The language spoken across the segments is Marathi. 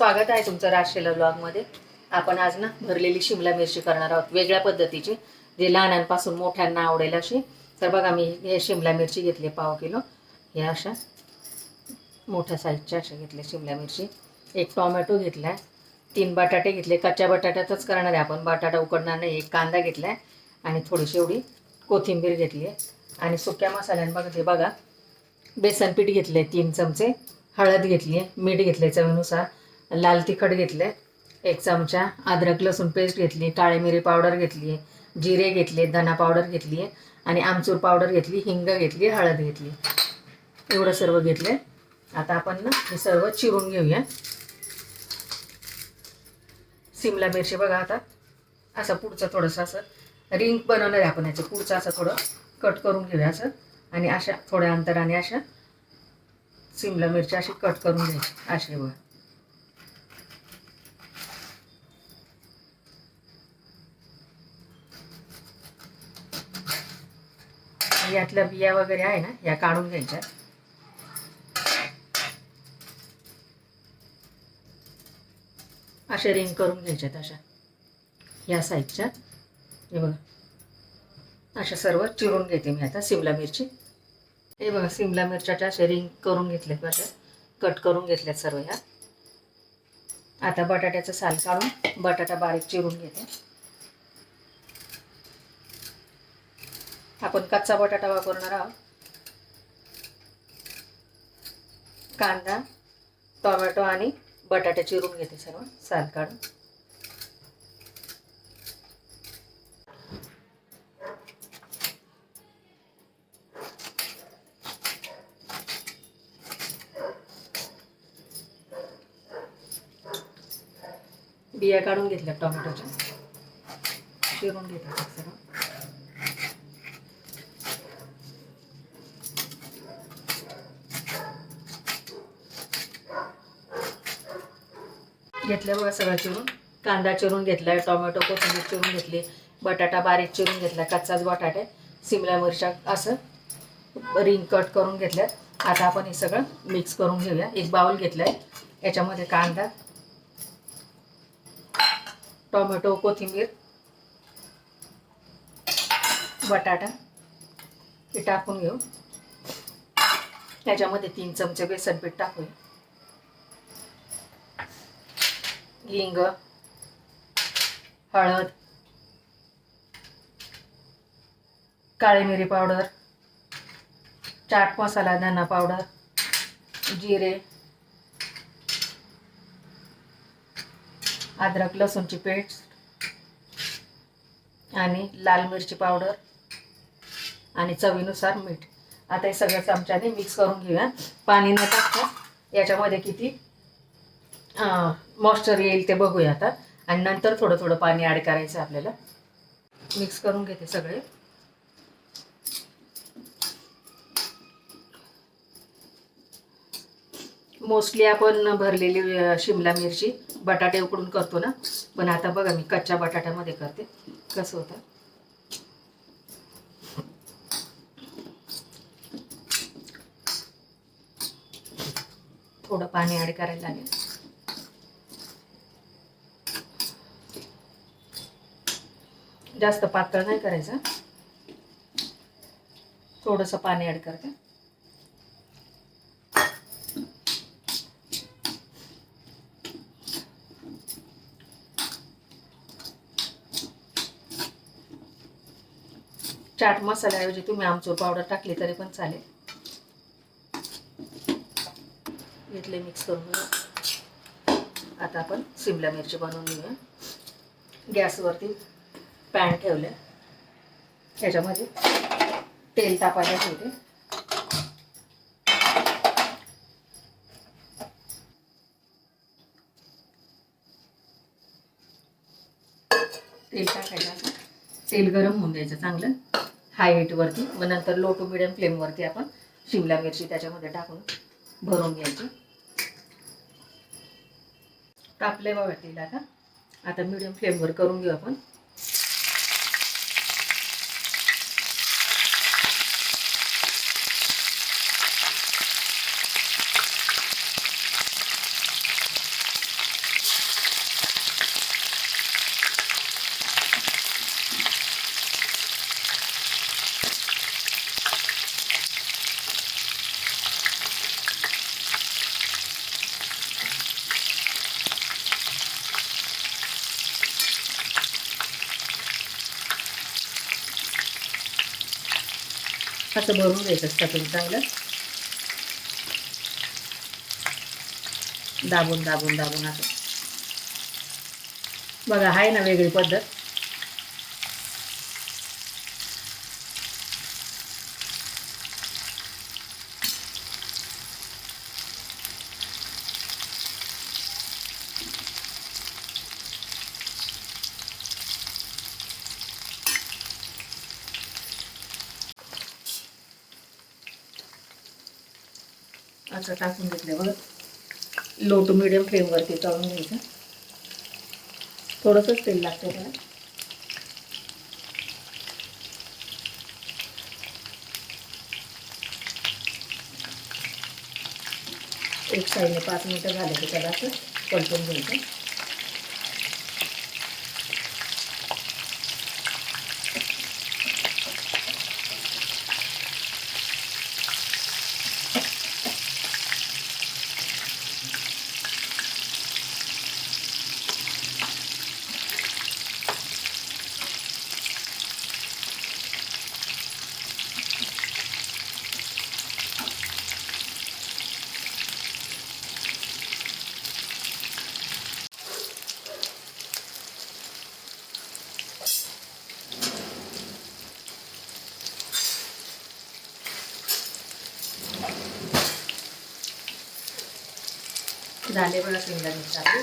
स्वागत आहे तुमचं राजशेला ब्लॉगमध्ये. आपण आज ना भरलेली शिमला मिरची करणार आहोत वेगळ्या पद्धतीची जे लहानांपासून मोठ्यांना आवडेल अशी. तर बघा मी हे शिमला मिरची घेतली पाव किलो. हे अशा मोठ्या साईजच्या अशा घेतल्या शिमला मिरची. एक टोमॅटो घेतला आहे तीन बटाटे घेतले. कच्च्या बटाट्यातच करणार आहे आपण. बटाटा उकडणार नाही एक कांदा घेतला आहे आणि थोडीशी एवढी कोथिंबीर घेतली आहे. आणि सुक्या मसाल्यांमध्ये बघा बघा. बेसन पीठ घेतले तीन चमचे. हळद घेतली आहे मीठ घेतले चवीनुसार. लाल तिखट घेतले एक चमचा अद्रक लसूण पेस्ट घेतली काळी मिरी पावडर घेतली आहे जिरे घेतले धना पावडर घेतली आहे आणि आमचूर पावडर घेतली हिंग घेतली हळद घेतली. एवढं सर्व घेतले आता आपण ना हे सर्व चिरून घेऊया. सिमला मिरची बघा आता. असं पुढचं थोडंसं असं रिंग बनवणार आहे आपण याचं. पुढचं असं थोडं कट करून घेऊया असं. आणि अशा थोड्या अंतराने अशा सिमला मिरची अशी कट करून घ्यायची. अशी बघा. यातल्या बिया वगैरे आहे ना या काढून घ्यायच्या. अशा रिंग करून घ्यायच्यात अशा. या साईजच्या. हे बघा. अशा सर्व चिरून घेते मी आता सिमला मिरची. हे बघा सिमला मिरच्याच्या अशा रिंग करून घेतल्यात माझ्या कट करून घेतल्यात सर्व ह्या आता बटाट्याचं साल काढून बटाटा बारीक चिरून घेते. आपण कच्चा बटाटा वापरणार आहोत. कांदा टोमॅटो आणि बटाटा चिरून घेते सर्व. साल काढून. बिया काढून घेतल्या टोमॅटोच्या. चिरून घेतल्या सर्व. घेतलं बघा सगळं चिरून. कांदा चिरून घेतलाय टोमॅटो कोथिंबीर चिरून घेतली बटाटा बारीक चिरून घेतला कच्चाच बटाटे सिमला मिरच्या असं रिंग कट करून घेतल्यात. आता आपण हे सगळं मिक्स करून घेऊया. एक बाउल घेतलाय याच्यामध्ये कांदा टोमॅटो कोथिंबीर बटाटा हे टाकून घेऊ. त्याच्यामध्ये तीन चमचे बेसन पीठ टाकूया. हिंग हळद काळी मिरी पावडर चाट मसाला धना पावडर जिरे अद्रक लसूणची पेस्ट आणि लाल मिरची पावडर आणि चवीनुसार मीठ. आता हे सगळं चमच्याने मिक्स करून घेऊया. पाणी न टाकता याच्यामध्ये किती मॉइश्चर येईल ते बघूया आता. आणि नंतर थोडं थोडं पाणी ॲड करायचं आपल्याला. मिक्स करून घेते सगळे. मोस्टली आपण भरलेली शिमला मिरची बटाटे उकडून करतो ना. पण आता बघा मी कच्च्या बटाट्यामध्ये करते. कसं होतं? थोडं पाणी ॲड करायला लागेल. जास्त पातळ नाही करायचं. थोडंसं पाणी ॲड करते. चाट मसाल्याऐवजी तुम्ही आमचूर पावडर टाकली तरी पण चालेल. घेतले मिक्स करून. घेऊ. आता आपण सिमला मिरची बनवून घेऊया. गॅसवरती पॅन ठेवलं त्याच्यामध्ये तेल तापायला ठेवते. तेल टाकायचं तेल गरम होऊन द्यायचं चांगलं. हाय हीटवरती मग नंतर लो टू मिडियम फ्लेमवरती आपण शिमला मिरची त्याच्यामध्ये टाकून भरून घ्यायची. तापले बघा तेल आता. आता मिडियम फ्लेमवर करून घेऊ आपण. असं भरून घ्यायचं स्टफिंग चांगलं. दाबून दाबून दाबून असं. बघा आहे ना वेगळी पद्धत. असं टाकून घेतल्यावर लो टू मिडियम फ्लेमवरती तळून घ्यायचं. थोडंसंच तेल लागतं त्याला. एक साईडने पाच मिनटं झाले की त्याला असं पलटून घ्यायचं. झाले बघा शिमला मिरची आपली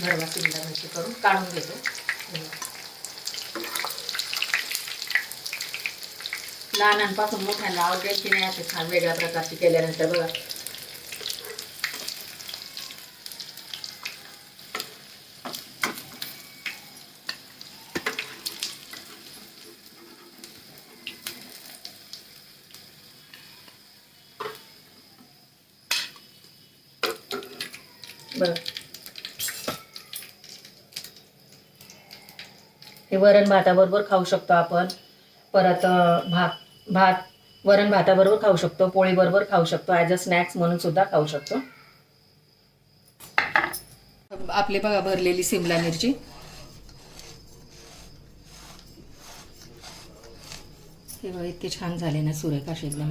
भरवा शिमला मिरची करून काढून घेतो. लहानांपासून मोठ्यांना आवडेल की नाही असे छान वेगळ्या प्रकारची केल्यानंतर बघा. बरं. हे वरण भाताबरोबर खाऊ शकतो आपण. परत भात भात वरण भाताबरोबर खाऊ शकतो. पोळीबरोबर खाऊ शकतो. ॲज अ स्नॅक्स म्हणून सुद्धा खाऊ शकतो. आपली बघा भरलेली सिमला मिरची. हे बघा इतके छान झाले ना सुरेखा असे एकदम